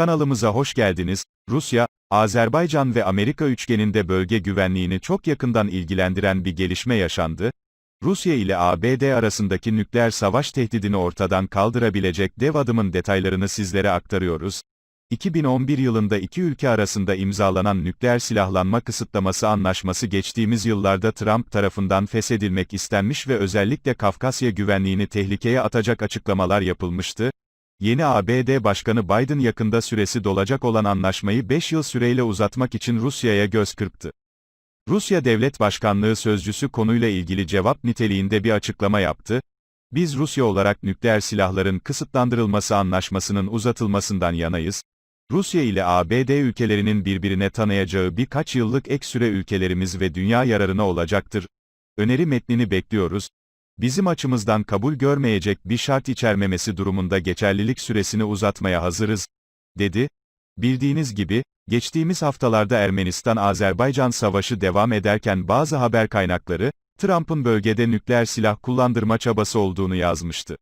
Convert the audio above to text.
Kanalımıza hoş geldiniz. Rusya, Azerbaycan ve Amerika üçgeninde bölge güvenliğini çok yakından ilgilendiren bir gelişme yaşandı. Rusya ile ABD arasındaki nükleer savaş tehdidini ortadan kaldırabilecek dev adımın detaylarını sizlere aktarıyoruz. 2011 yılında iki ülke arasında imzalanan nükleer silahlanma kısıtlaması anlaşması geçtiğimiz yıllarda Trump tarafından feshedilmek istenmiş ve özellikle Kafkasya güvenliğini tehlikeye atacak açıklamalar yapılmıştı. Yeni ABD Başkanı Biden yakında süresi dolacak olan anlaşmayı 5 yıl süreyle uzatmak için Rusya'ya göz kırptı. Rusya Devlet Başkanlığı sözcüsü konuyla ilgili cevap niteliğinde bir açıklama yaptı. Biz Rusya olarak nükleer silahların kısıtlandırılması anlaşmasının uzatılmasından yanayız. Rusya ile ABD ülkelerinin birbirine tanıyacağı birkaç yıllık ek süre ülkelerimiz ve dünya yararına olacaktır. Öneri metnini bekliyoruz. Bizim açımızdan kabul görmeyecek bir şart içermemesi durumunda geçerlilik süresini uzatmaya hazırız, dedi. Bildiğiniz gibi, geçtiğimiz haftalarda Ermenistan-Azerbaycan savaşı devam ederken bazı haber kaynakları, Trump'ın bölgede nükleer silah kullandırma çabası olduğunu yazmıştı.